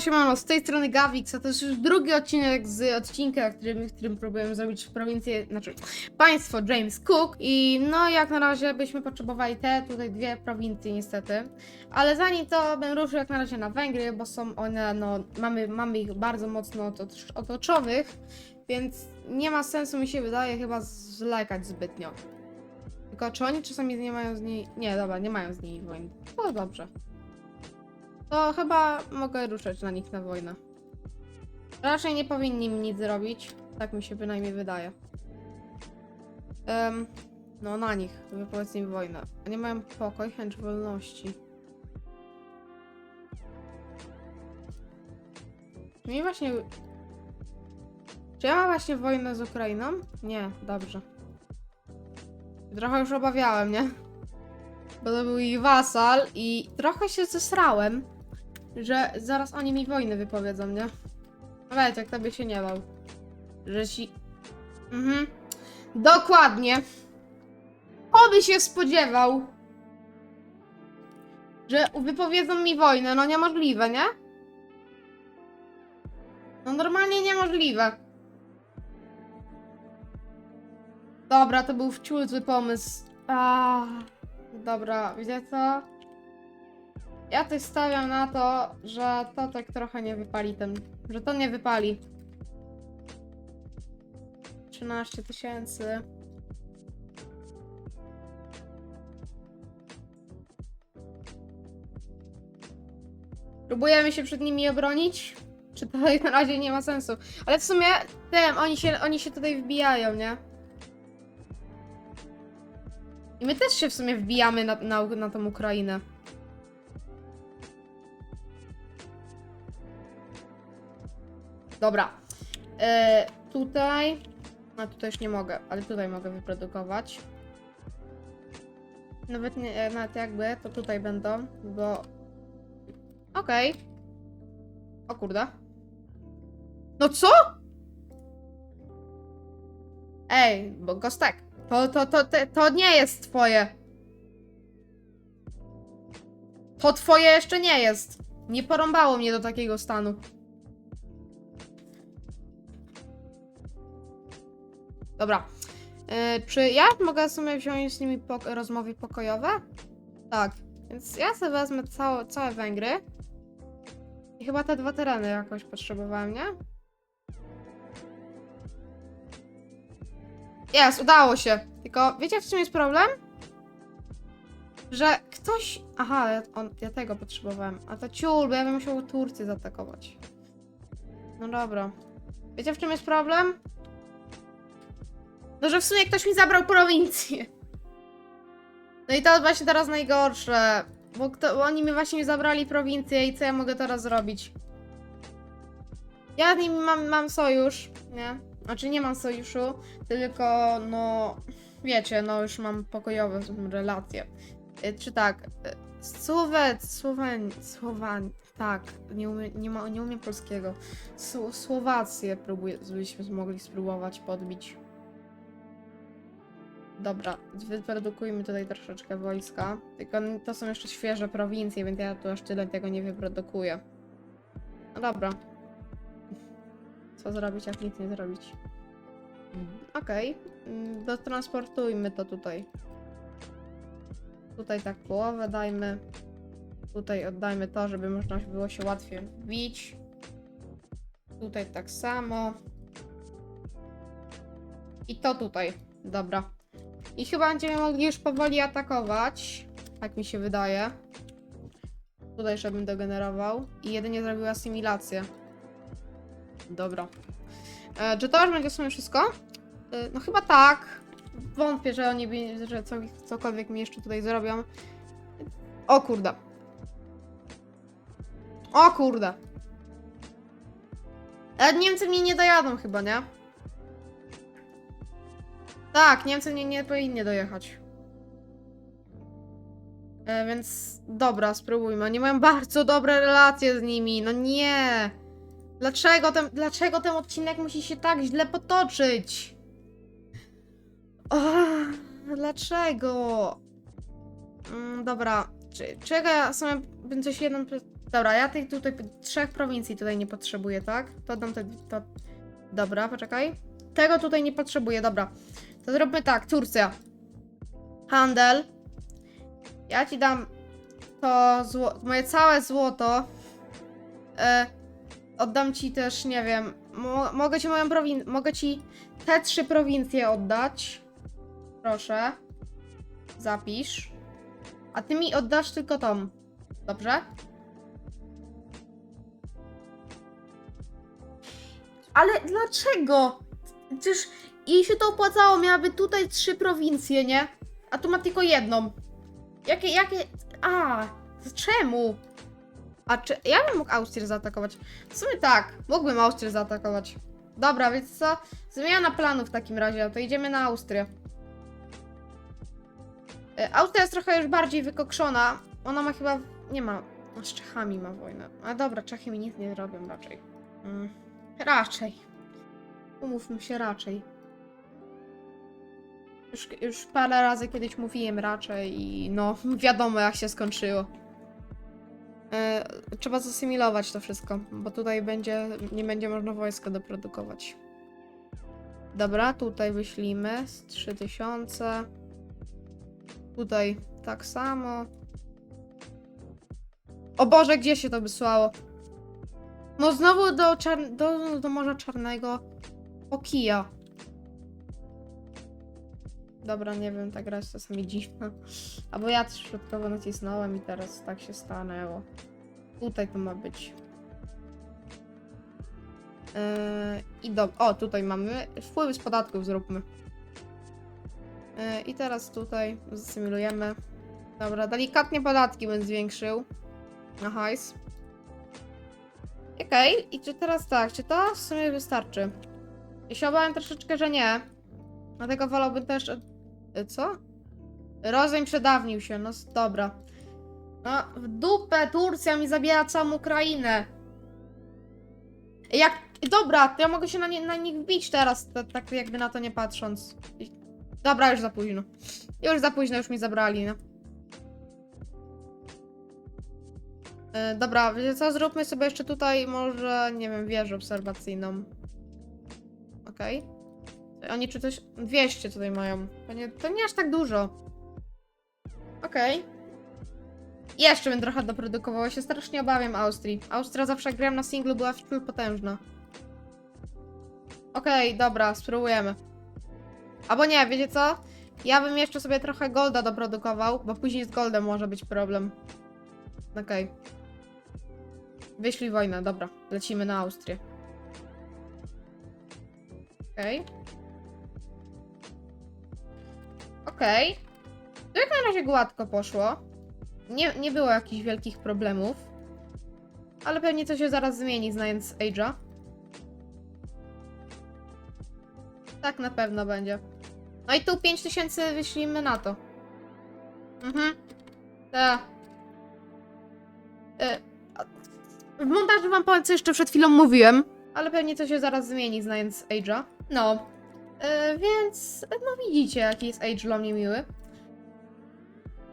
Siemano, siemano, z tej strony Gawix, a to jest już drugi odcinek z odcinka, którym, w którym próbuję zrobić prowincję, znaczy państwo James Cook i no jak na razie byśmy potrzebowali te tutaj dwie prowincje niestety, ale zanim to bym ruszył jak na razie na Węgry, bo są one, no mamy, mamy ich bardzo mocno otocz- otoczonych, więc nie ma sensu mi się wydaje chyba zlekać zbytnio. Tylko czy oni czasami nie mają z niej, nie dobra, nie mają z niej wojny, to dobrze. To chyba mogę ruszać na nich na wojnę. Raczej nie powinni mi nic zrobić. Tak mi się bynajmniej wydaje. Em, no na nich. Wypowiedz im wojnę. Oni mają pokój, chęć wolności. Mi właśnie... Czy ja mam właśnie wojnę z Ukrainą? Nie, dobrze. Trochę już obawiałem, nie? Bo to był ich wasal i trochę się zesrałem, że zaraz oni mi wojnę wypowiedzą, nie? Weź, jak to by się nie bał. Że ci... Mhm. Dokładnie. Oby się spodziewał, że wypowiedzą mi wojnę. No niemożliwe, nie? No normalnie niemożliwe. Dobra, to był wciul pomysł. A, dobra, wiecie co? Ja też stawiam na to, że to tak trochę nie wypali ten. Że to nie wypali. 13 tysięcy. Próbujemy się przed nimi obronić? Czy to na razie nie ma sensu? Ale w sumie tym, oni się, oni się tutaj wbijają, nie? I my też się w sumie wbijamy na, na, na tą Ukrainę. Dobra. E, tutaj. A tutaj już nie mogę, ale tutaj mogę wyprodukować. Nawet nie, e, nawet jakby, to tutaj będą, bo. Okej. O kurde. No co? Ej, bo Gostek, to, to, to, to, to nie jest twoje. To twoje jeszcze nie jest. Nie porąbało mnie do takiego stanu. Dobra. E, czy ja mogę sobie wziąć z nimi pok- rozmowy pokojowe? Tak. Więc ja sobie wezmę całe Węgry. I chyba te dwa tereny jakoś potrzebowałem, nie? Jest, udało się. Tylko wiecie w czym jest problem? Że ktoś... Aha, ja, on, ja tego potrzebowałem. A to ciul, bo ja bym musiał Turcję zaatakować. No dobra. Wiecie w czym jest problem? No, że w sumie ktoś mi zabrał prowincję. No i to właśnie teraz najgorsze. Bo, kto, bo oni mi właśnie zabrali prowincję i co ja mogę teraz zrobić? Ja z nimi mam, mam sojusz, nie? Znaczy nie mam sojuszu, tylko no... Wiecie, no już mam pokojowe relacje. Y, Czy tak, Słowec, Słowen, Słowan, tak, nie umiem, nie, ma, nie umiem polskiego. Sł- Słowację próbuję, byśmy mogli spróbować podbić. Dobra, wyprodukujmy tutaj troszeczkę wojska. Tylko to są jeszcze świeże prowincje, więc ja tu aż tyle tego nie wyprodukuję. No dobra. Co zrobić, jak nic nie zrobić? Okej. Mm, Dotransportujmy to tutaj. Tutaj tak połowę dajmy. Tutaj oddajmy to, żeby można było się łatwiej wbić. Tutaj tak samo. I to tutaj. Dobra. I chyba będziemy mogli już powoli atakować. Tak mi się wydaje. Tutaj jeszcze bym dogenerował. I jedynie zrobił asymilację. Dobra. E, czy to już będzie w sumie wszystko? E, no chyba tak. Wątpię, że oni że co, cokolwiek mi jeszcze tutaj zrobią. O kurde. O kurde. Ale Niemcy mnie nie dojadą chyba, nie? Tak, Niemcy nie, nie powinni dojechać. E, więc dobra, spróbujmy. Oni mają bardzo dobre relacje z nimi. No nie. Dlaczego ten, dlaczego ten odcinek musi się tak źle potoczyć? O, dlaczego? Mm, dobra, czy, czego ja sobie bym coś jeden. Dobra, ja tych tutaj trzech prowincji tutaj nie potrzebuję, tak? To dam te, to... Dobra, poczekaj. Tego tutaj nie potrzebuję, dobra. To zróbmy tak, Turcja. Handel. Ja ci dam to zło moje całe złoto. E, oddam ci też, nie wiem, mo mogę ci moją prowin... Mogę ci te trzy prowincje oddać. Proszę. Zapisz. A ty mi oddasz tylko tą. Dobrze? Ale dlaczego? Przecież jej się to opłacało, miałaby tutaj trzy prowincje, nie? A tu ma tylko jedną. Jakie, jakie... A, czemu? A czy... Ja bym mógł Austrię zaatakować. W sumie tak, mógłbym Austrię zaatakować. Dobra, więc co? Zmiana planu w takim razie, to idziemy na Austrię. E, Austria jest trochę już bardziej wykokszona. Ona ma chyba... Nie ma... no, Z Czechami ma wojnę. A dobra, Czechy mi nic nie zrobią raczej. Mm, raczej. Umówmy się raczej. Już, już parę razy kiedyś mówiłem raczej i no, wiadomo jak się skończyło. E, trzeba zasymilować to wszystko, bo tutaj będzie, nie będzie można wojska doprodukować. Dobra, tutaj wyślimy z 3000. Tutaj tak samo. O Boże, gdzie się to wysłało? No znowu do, czar- do, do Morza Czarnego. O kija. Dobra, nie wiem, ta gra jest czasami dziwna. Albo ja też środkowo nacisnąłem i teraz tak się stanęło. Tutaj to ma być. Yy, I do... O, tutaj mamy. Wpływy z podatków zróbmy. Yy, I teraz tutaj zasymilujemy. Dobra, delikatnie podatki bym zwiększył. Na hajs. Okej, i czy teraz tak, czy to w sumie wystarczy? Ja się obawiam troszeczkę, że nie. Dlatego wolałbym też... y, Co? Rozejm przedawnił się, no dobra. No, w dupę Turcja mi zabiera całą Ukrainę. Jak... Dobra, to ja mogę się na, nie, na nich wbić teraz, ta- tak jakby na to nie patrząc. Dobra, już za późno. Już za późno, już mi zabrali, no. E, dobra, wiecie co? Zróbmy sobie jeszcze tutaj może, nie wiem, wieżę obserwacyjną. Okej. Oni czy coś... 200 tutaj mają. To nie, to nie aż tak dużo. Okej. Jeszcze bym trochę doprodukował. Ja się strasznie obawiam Austrii. Austria zawsze jak na singlu była wciul potężna. Okej, dobra, spróbujemy. Albo nie, wiecie co? Ja bym jeszcze sobie trochę golda doprodukował, bo później z goldem może być problem. Okej. Wyślij wojnę, dobra. Lecimy na Austrię. Okej. Okej. To jak na razie gładko poszło. Nie, nie było jakichś wielkich problemów. Ale pewnie to się zaraz zmieni, znając Age'a. Tak na pewno będzie. No i tu 5000 wyślimy na to. Mhm. Tak. W montażu wam powiem, co jeszcze przed chwilą mówiłem. Ale pewnie to się zaraz zmieni, znając Age'a. No. E, więc, no widzicie, jaki jest Age dla mnie miły.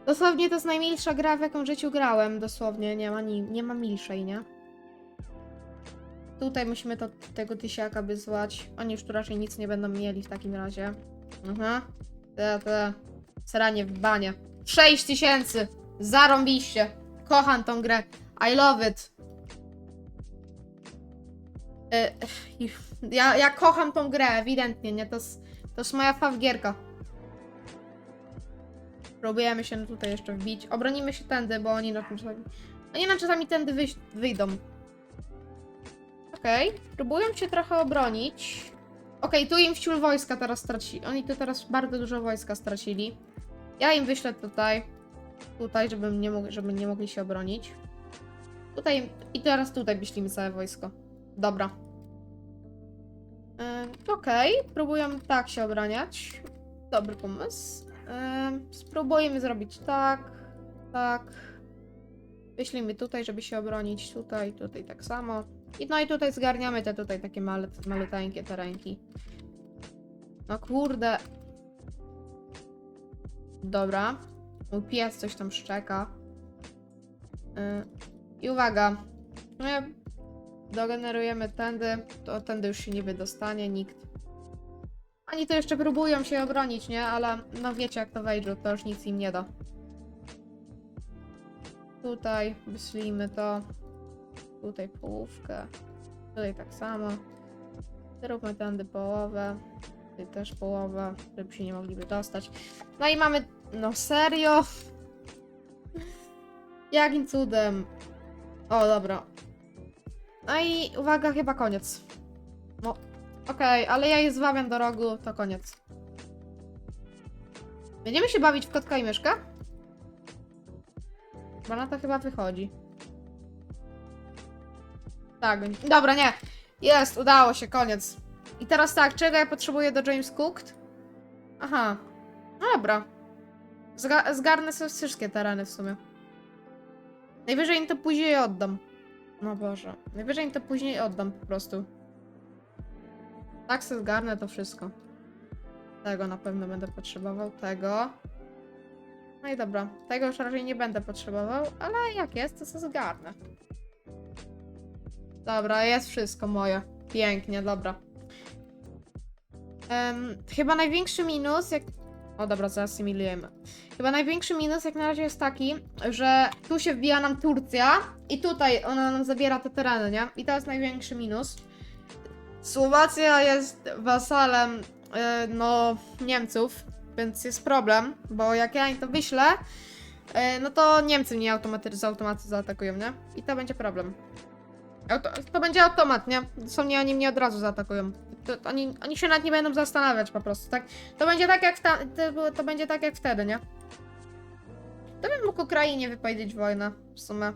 Dosłownie to jest najmilsza gra, w jaką życiu grałem. Dosłownie, nie ma, ni- nie ma milszej, nie? Tutaj musimy to, tego tysiaka wyzwać. Oni już tu raczej nic nie będą mieli w takim razie. Aha. Te, te. Sranie w banie. 6 tysięcy! Zarąbiście! Kocham tą grę. I love it. Y, ja, ja kocham tą grę, ewidentnie, nie? To jest, to jest moja fawgierka. Próbujemy się tutaj jeszcze wbić. Obronimy się tędy, bo oni na czasami... Oni na czasami tędy wyjść, wyjdą. Okej, próbują się trochę obronić. Okej, tu im wciul wojska teraz stracili. Oni tu teraz bardzo dużo wojska stracili. Ja im wyślę tutaj. Tutaj, żeby nie, mog- żeby nie mogli się obronić. Tutaj i teraz tutaj wyślimy całe wojsko. Dobra. Okej, próbują tak się obraniać. Dobry pomysł. Yy, spróbujemy zrobić tak, tak. Wyślimy tutaj, żeby się obronić. Tutaj, tutaj tak samo. I no i tutaj zgarniamy te tutaj takie male, maluteńkie terenki. No kurde. Dobra. Mój pies coś tam szczeka. I uwaga. My dogenerujemy tędy, to tędy już się nie wydostanie nikt. Oni to jeszcze próbują się obronić, nie? Ale no wiecie jak to wejdzie, to już nic im nie da. Tutaj wyślijmy to. Tutaj połówkę. Tutaj tak samo. Zróbmy tędy połowę. Tutaj też połowę, żeby się nie mogliby dostać. No i mamy... No serio? Jakim cudem? O, dobra. No i uwaga, chyba koniec. No, okej, ale ja je zwabiam do rogu, to koniec. Będziemy się bawić w kotka i myszkę? Bo na to chyba wychodzi. Tak, dobra, nie. Jest, udało się, koniec. I teraz tak, czego ja potrzebuję do James Cooked? Aha, no dobra. Zga zgarnę sobie wszystkie tereny w sumie. Najwyżej im to później oddam. No Boże. Najwyżej to później oddam po prostu. Tak sobie zgarnę to wszystko. Tego na pewno będę potrzebował. Tego. No i dobra. Tego już raczej nie będę potrzebował, ale jak jest, to sobie zgarnę. Dobra, jest wszystko moje. Pięknie, dobra. Em, chyba największy minus, jak... O dobra, zaasymilujemy. Chyba największy minus jak na razie jest taki, że tu się wbija nam Turcja i tutaj ona nam zabiera te tereny, nie? I to jest największy minus. Słowacja jest wasalem, e, no, Niemców, więc jest problem, bo jak ja im to wyślę, e, no to Niemcy mnie automaty z automatu zaatakują, nie? I to będzie problem. To będzie automat, nie? Dosłownie oni mnie od razu zaatakują. To, to oni, oni się nad nie będą zastanawiać po prostu, tak? To będzie tak jak, ta, to, to będzie tak jak wtedy, nie? To bym mógł Ukrainie wypowiedzieć wojnę, w sumie.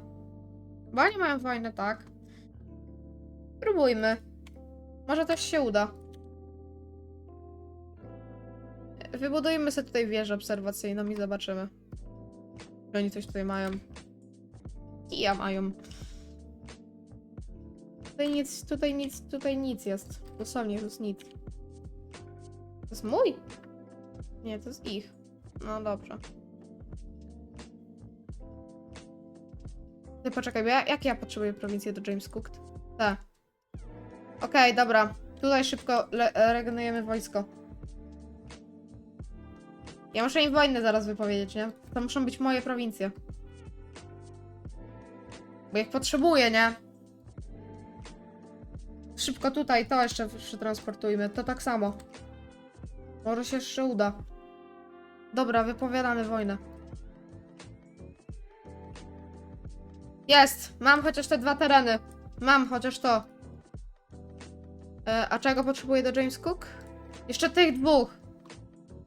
Bo oni mają wojnę, tak. Spróbujmy. Może coś się uda. Wybudujmy sobie tutaj wieżę obserwacyjną i zobaczymy. Czy oni coś tutaj mają. I ja mają. Tutaj nic, tutaj nic, tutaj nic jest. Dosłownie, to jest nic. To jest mój? Nie, to jest ich. No dobrze. Ty poczekaj, ja, jak ja potrzebuję prowincję do James Cooked? Tak. Okej, dobra. Tutaj szybko regenerujemy wojsko. Ja muszę im wojnę zaraz wypowiedzieć, nie? To muszą być moje prowincje. Bo ich potrzebuję, nie? Szybko tutaj, to jeszcze przetransportujmy. To tak samo. Może się jeszcze uda. Dobra, wypowiadamy wojnę. Jest! Mam chociaż te dwa tereny. Mam chociaż to. E, a czego potrzebuję do James Cook? Jeszcze tych dwóch.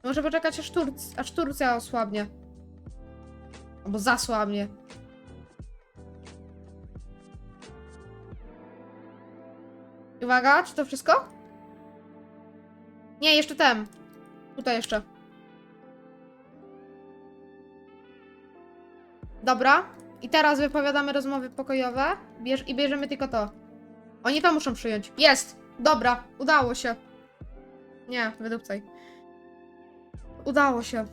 Może poczekać aż, Turc aż Turcja osłabnie. Albo zasłabnie. Uwaga, czy to wszystko? Nie, jeszcze ten. Tutaj jeszcze. Dobra. I teraz wypowiadamy rozmowy pokojowe. Bierz I bierzemy tylko to. Oni to muszą przyjąć. Jest! Dobra, udało się. Nie, wydupcaj. Udało się.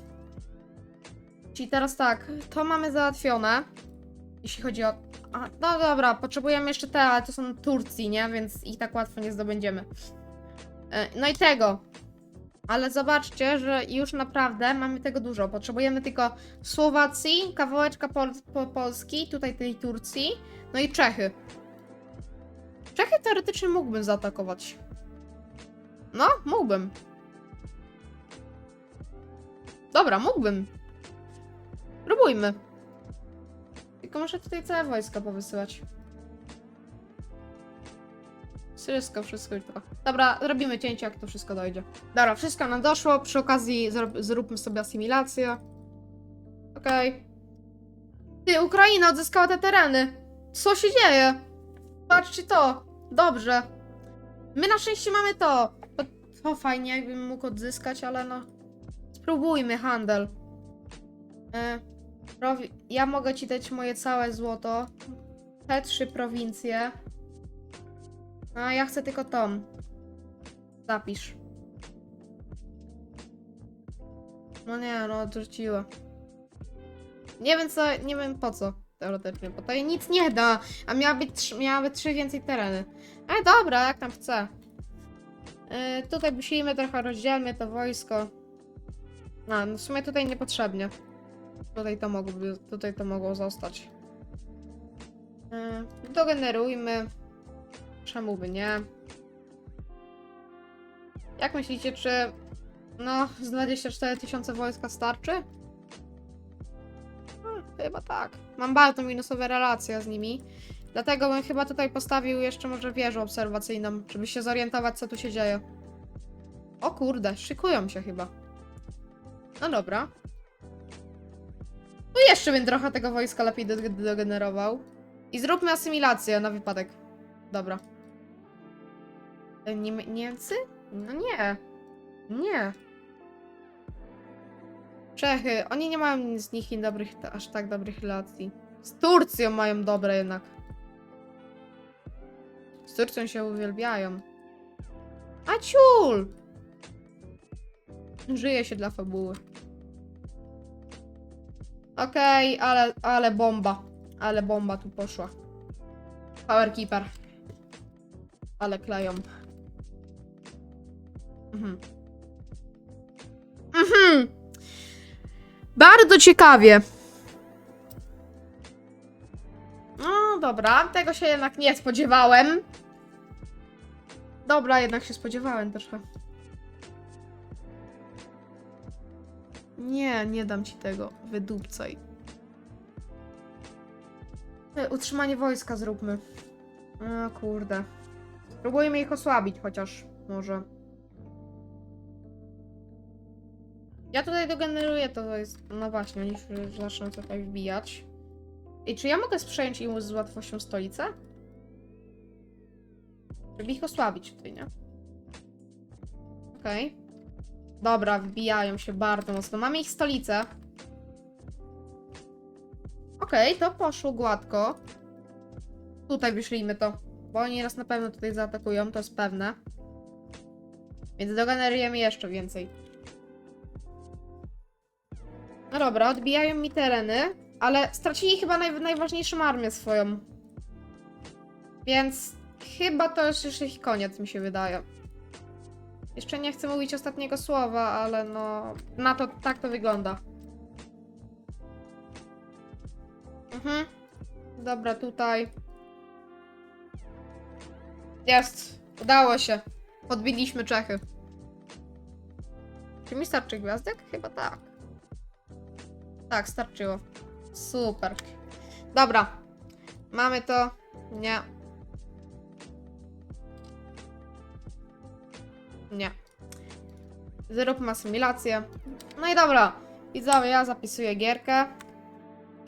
Czyli teraz tak, to mamy załatwione. Jeśli chodzi o. A, no dobra, potrzebujemy jeszcze te, ale to są Turcji, nie? Więc ich tak łatwo nie zdobędziemy. E, No i tego. Ale zobaczcie, że już naprawdę mamy tego dużo. Potrzebujemy tylko Słowacji, kawałeczka Pol po Polski, tutaj tej Turcji, no i Czechy. Czechy teoretycznie mógłbym zaatakować. No, mógłbym. Dobra, mógłbym. Próbujmy. Tylko muszę tutaj całe wojsko powysyłać. Wszystko, wszystko. Dobra, robimy cięcie, jak to wszystko dojdzie. Dobra, wszystko nam doszło. Przy okazji zrób, zróbmy sobie asymilację. Okej. Ty, Ukraina odzyskała te tereny. Co się dzieje? Patrzcie to. Dobrze. My na szczęście mamy to. To, fajnie, jakbym mógł odzyskać, ale no. Spróbujmy handel. E, prowi- ja mogę ci dać moje całe złoto. Te trzy prowincje. A ja chcę tylko tą. Zapisz. No nie, no odrzuciła. Nie wiem co, nie wiem po co. teoretycznie, bo to jej nic nie da, a miała być, trz- miałaby trzy więcej tereny. Ale dobra, jak tam chce. Yy, tutaj musimy trochę rozdzielmy to wojsko. A, no w sumie tutaj niepotrzebnie. Tutaj to mogłoby, tutaj to mogło zostać. Yy, dogenerujmy. Czemu by nie? Jak myślicie, czy no z 24 tysiące wojska starczy? Hmm, chyba tak. Mam bardzo minusowe relacje z nimi. Dlatego bym chyba tutaj postawił jeszcze może wieżę obserwacyjną, żeby się zorientować, co tu się dzieje. O kurde, szykują się chyba. No dobra. Jeszcze bym trochę tego wojska lepiej do- dogenerował. I zróbmy asymilację na wypadek. Dobra. E, Niem Niemcy? No nie. Nie. Czechy. Oni nie mają z nich dobrych, aż tak dobrych relacji. Z Turcją mają dobre jednak. Z Turcją się uwielbiają. A ciul! Żyje się dla fabuły. Okej, ale, ale bomba. Ale bomba tu poszła. Powerkeeper. Ale kleją. Mhm. Mhm. Bardzo ciekawie. No dobra, tego się jednak nie spodziewałem. Dobra, jednak się spodziewałem troszkę. Nie, nie dam ci tego. Wydupcaj. E, Utrzymanie wojska zróbmy. O kurde. Spróbujmy ich osłabić chociaż. Może. Ja tutaj dogeneruję to, to jest. No właśnie, oni już zaczną tutaj wbijać. I czy ja mogę przejąć im z łatwością stolicę? Żeby ich osłabić tutaj, nie? Okej. Dobra, wbijają się bardzo mocno. Mamy ich stolicę. Okej, to poszło gładko. Tutaj wyszlijmy to. Bo oni nas na pewno tutaj zaatakują, to jest pewne. Więc dogenerujemy jeszcze więcej. No dobra, odbijają mi tereny, ale stracili chyba naj, najważniejszą armię swoją. Więc chyba to jest już ich koniec, mi się wydaje. Jeszcze nie chcę mówić ostatniego słowa, ale no. Na to tak to wygląda. Mhm. Dobra, tutaj. Jest. Udało się. Podbiliśmy Czechy. Czy mi starczy gwiazdek? Chyba tak. Tak, starczyło. Super. Dobra. Mamy to. Nie. Zróbmy asymilację. No i dobra. Widzowie, ja zapisuję gierkę.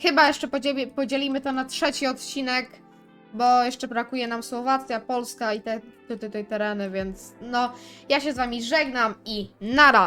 Chyba jeszcze podzieli, podzielimy to na trzeci odcinek, bo jeszcze brakuje nam Słowacja, Polska i te, te tereny, więc no, ja się z wami żegnam i nara!